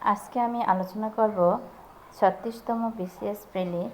আজকে আমি আলোচনা করব ছত্রিশতম বিসিএস প্রেলি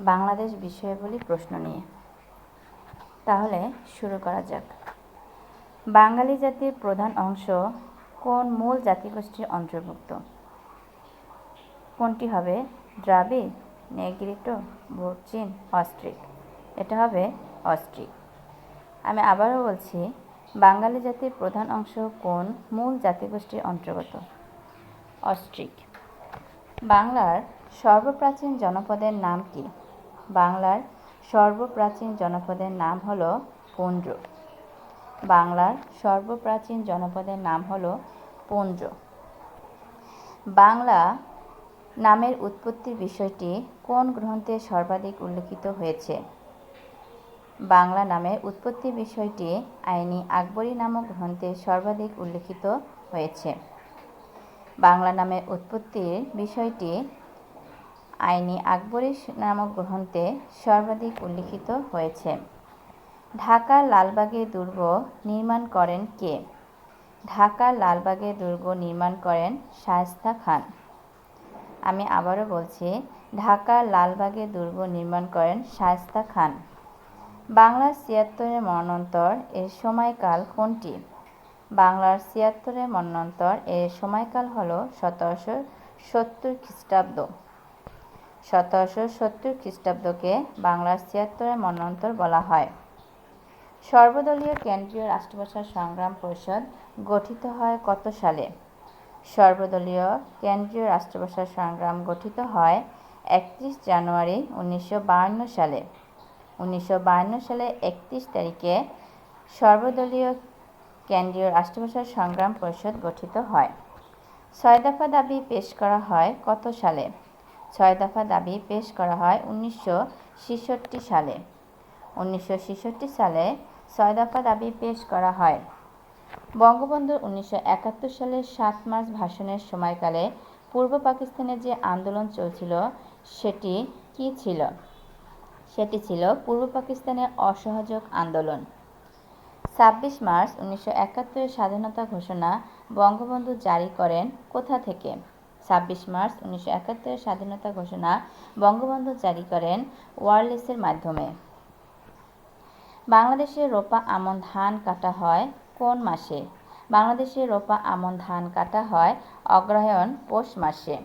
বাংলাদেশ বিষয়াবলী প্রশ্ন নিয়ে। তাহলে শুরু করা যাক। বাঙালি জাতির প্রধান অংশ কোন মূল জাতিগোষ্ঠীর অন্তর্ভুক্ত? কোনটি হবে দ্রাবিড়, নেগ্রিটো ভুরচিন অস্ট্রিক? এটা হবে অস্ট্রিক। আমি আবারও বলছি, বাঙালি জাতির প্রধান অংশ কোন মূল জাতিগোষ্ঠীর অন্তর্গত? অস্ট্রিক। বাংলার সর্বপ্রাচীন জনপদের নাম কি? বাংলার সর্বপ্রাচীন জনপদের নাম হলো পুঞ্জ। বাংলার সর্বপ্রাচীন জনপদের নাম হলো পুঞ্জ। বাংলা নামের উৎপত্তির বিষয়টি কোন গ্রন্থে সর্বাধিক উল্লেখিত হয়েছে? বাংলা নামের উৎপত্তি বিষয়টি আইনি আকবরী নামক গ্রন্থে সর্বাধিক উল্লেখিত হয়েছে। বাংলা নামের উৎপত্তির বিষয়টি আইনি আকবরী নামক গ্রন্থে সর্বাধিক উল্লিখিত হয়েছে। ঢাকার লালবাগে দুর্গ নির্মাণ করেন কে? ঢাকার লালবাগে দুর্গ নির্মাণ করেন শায়েস্তা খান। আমি আবারও বলছি ঢাকার লালবাগে দুর্গ নির্মাণ করেন শায়েস্তা খান। বাংলার ছিয়াত্তরের মরণোত্তর এর সময়কাল কোনটি? বাংলার ছিয়াত্তরের মন্বন্তর এর সময়কাল হল সতেরোশো সত্তর খ্রিস্টাব্দ। সতেরোশো সত্তর খ্রিস্টাব্দকে বাংলার ছিয়াত্তরের মন্বন্তর বলা হয়। সর্বদলীয় কেন্দ্রীয় রাষ্ট্রভাষা সংগ্রাম পরিষদ গঠিত হয় কত সালে? সর্বদলীয় কেন্দ্রীয় রাষ্ট্রভাষা সংগ্রাম গঠিত হয় একত্রিশ জানুয়ারি উনিশশো বায়ান্ন সালে। উনিশশো বায়ান্ন সালে একত্রিশ তারিখে সর্বদলীয় কেন্দ্রীয় রাষ্ট্রভাষা সংগ্রাম পরিষদ গঠিত হয়। ছয় দফা দাবি পেশ করা হয় কত সালে? ছয় দফা দাবি পেশ করা হয় উনিশশো ছেষট্টি সালে। উনিশশো ছেষট্টি সালে ছয় দফা দাবি পেশ করা হয়। বঙ্গবন্ধুর উনিশশো সালের সাত মার্চ ভাষণের সময়কালে পূর্ব পাকিস্তানে যে আন্দোলন চলছিল, সেটি কি ছিল? সেটি ছিল পূর্ব পাকিস্তানের অসহযোগ আন্দোলন। ছাব্বিশ মার্চ উনিশশো স্বাধীনতা ঘোষণা বঙ্গবন্ধু জারি করেন কোথা থেকে? ছাব্বিশ মার্চ উনিশশো স্বাধীনতা ঘোষণা বঙ্গবন্ধু জারি করেন ওয়ারলেসের মাধ্যমে। বাংলাদেশে রোপা আমন ধান কাটা হয় কোন মাসে? বাংলাদেশে রোপা আমন ধান কাটা হয় অগ্রহায়ণ পৌষ মাসে।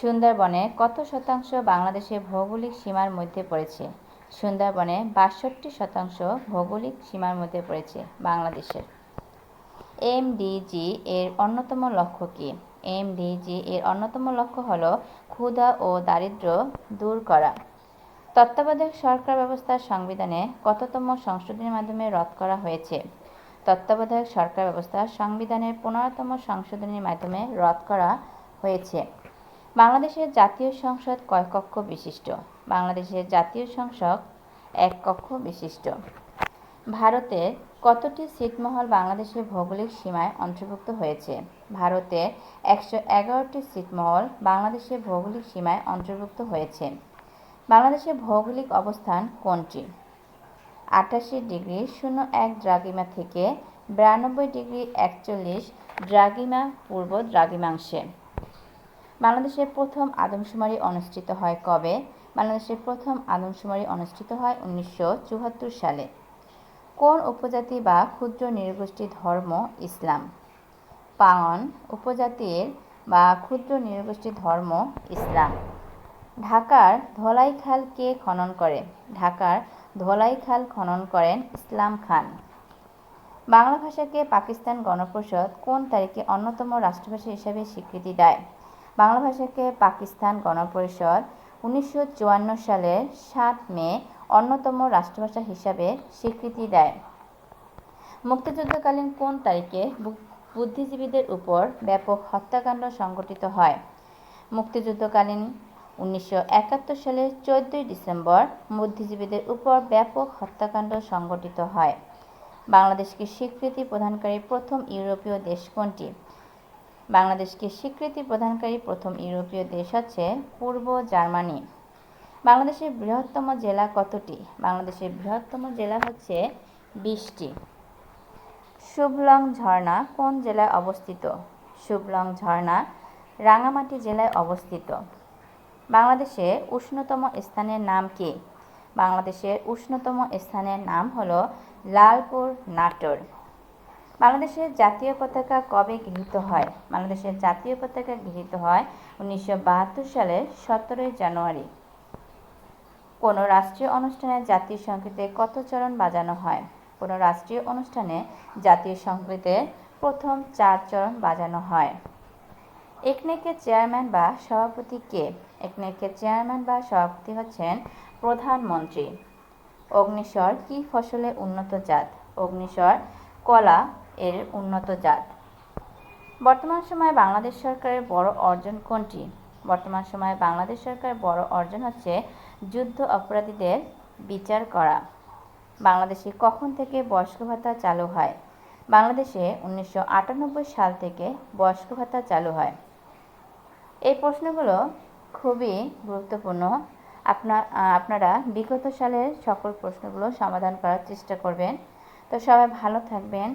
সুন্দরবনে কত শতাংশ বাংলাদেশের ভৌগোলিক সীমার মধ্যে পড়েছে? সুন্দরবনে বাষট্টি শতাংশ ভৌগোলিক সীমার মধ্যে পড়েছে বাংলাদেশের। এমডিজি এর অন্যতম লক্ষ্য কী? এমডিজি এর অন্যতম লক্ষ্য হল ক্ষুধা ও দারিদ্র দূর করা। তত্ত্বাবধায়ক সরকার ব্যবস্থার সংবিধানে কততম সংশোধনের মাধ্যমে রদ করা হয়েছে? তত্ত্বাবধায়ক সরকার ব্যবস্থা সংবিধানের পনেরোতম সংশোধনীর মাধ্যমে রদ করা হয়েছে। বাংলাদেশের জাতীয় সংসদ কয় কক্ষ বিশিষ্ট? বাংলাদেশের জাতীয় সংসদ এক কক্ষ বিশিষ্ট। ভারতের কতটি ছিটমহল বাংলাদেশের ভৌগোলিক সীমায় অন্তর্ভুক্ত হয়েছে? ভারতের একশো এগারোটি ছিটমহল বাংলাদেশের ভৌগোলিক সীমায় অন্তর্ভুক্ত হয়েছে। বাংলাদেশের ভৌগোলিক অবস্থান কোনটি? আটাশি ডিগ্রি শূন্য এক দ্রাগিমা থেকে বিরানব্বই ডিগ্রি একচল্লিশ দ্রাগিমা পূর্ব দ্রাগিমাংশে বাংলাদেশের প্রথম আদমশুমারি অনুষ্ঠিত হয় কবে? বাংলাদেশের প্রথম আদমশুমারি অনুষ্ঠিত হয় উনিশশো চুয়াত্তর সালে। কোন উপজাতি বা ক্ষুদ্র নৃগোষ্ঠী ধর্ম ইসলাম? পাঙন উপজাতির বা ক্ষুদ্র নৃগোষ্ঠী ধর্ম ইসলাম। ঢাকার ধলাই খাল কে খনন করে? ঢাকার ধলাই খাল খনন করেন ইসলাম খান। বাংলা ভাষাকে পাকিস্তান গণপরিষদ কোন তারিখে অন্যতম রাষ্ট্রভাষা হিসাবে স্বীকৃতি দেয়? বাংলা ভাষাকে পাকিস্তান গণপরিষদ উনিশশো সালের সাত মে অন্যতম রাষ্ট্রভাষা হিসাবে স্বীকৃতি দেয়। মুক্তিযুদ্ধকালীন কোন তারিখে বুদ্ধিজীবীদের উপর ব্যাপক হত্যাকাণ্ড সংঘটিত হয়? মুক্তিযুদ্ধকালীন উনিশশো সালের চোদ্দই ডিসেম্বর বুদ্ধিজীবীদের উপর ব্যাপক হত্যাকাণ্ড সংঘটিত হয়। বাংলাদেশকে স্বীকৃতি প্রদানকারী প্রথম ইউরোপীয় দেশ কোনটি? বাংলাদেশকে স্বীকৃতি প্রদানকারী প্রথম ইউরোপীয় দেশ হচ্ছে পূর্ব জার্মানি। বাংলাদেশের বৃহত্তম জেলা কতটি? বাংলাদেশের বৃহত্তম জেলা হচ্ছে বিশটি। শুভলং ঝর্ণা কোন জেলায় অবস্থিত? শুভলং ঝর্ণা রাঙামাটি জেলায় অবস্থিত। বাংলাদেশে উষ্ণতম স্থানের নাম কি? বাংলাদেশের উষ্ণতম স্থানের নাম হলো লালপুর নাটোর। বাংলাদেশের জাতীয় পতাকা কবে গৃহীত হয়? বাংলাদেশের জাতীয় পতাকা গৃহীত হয় উনিশশো বাহাত্তর সালের সতেরোই জানুয়ারি। কোনো রাষ্ট্রীয় অনুষ্ঠানে জাতীয় সংগীতে কত চরণ বাজানো হয়? কোনো রাষ্ট্রীয় অনুষ্ঠানে জাতীয় সংগীতের প্রথম চার চরণ বাজানো হয়? একনেকের চেয়ারম্যান বা সভাপতি কে? একনেকের চেয়ারম্যান বা সভাপতি হচ্ছেন প্রধানমন্ত্রী। অগ্নিস্বর কি ফসলে উন্নত জাত? অগ্নিস্বর কলা এর উন্নত জাত। বর্তমান সময়ে বাংলাদেশ সরকারের বড় অর্জন কোনটি? বর্তমান সময়ে বাংলাদেশ সরকারের বড় অর্জন হচ্ছে যুদ্ধ অপরাধীদের বিচার করা। বাংলাদেশে কখন থেকে বয়স্ক ভাতা চালু হয়? বাংলাদেশে উনিশশো আটানব্বই সাল থেকে বয়স্ক ভাতা চালু হয়। এই প্রশ্নগুলো খুবই গুরুত্বপূর্ণ। আপনার আপনারা বিগত সালের সকল প্রশ্নগুলো সমাধান করার চেষ্টা করবেন। তো সবাই ভালো থাকবেন।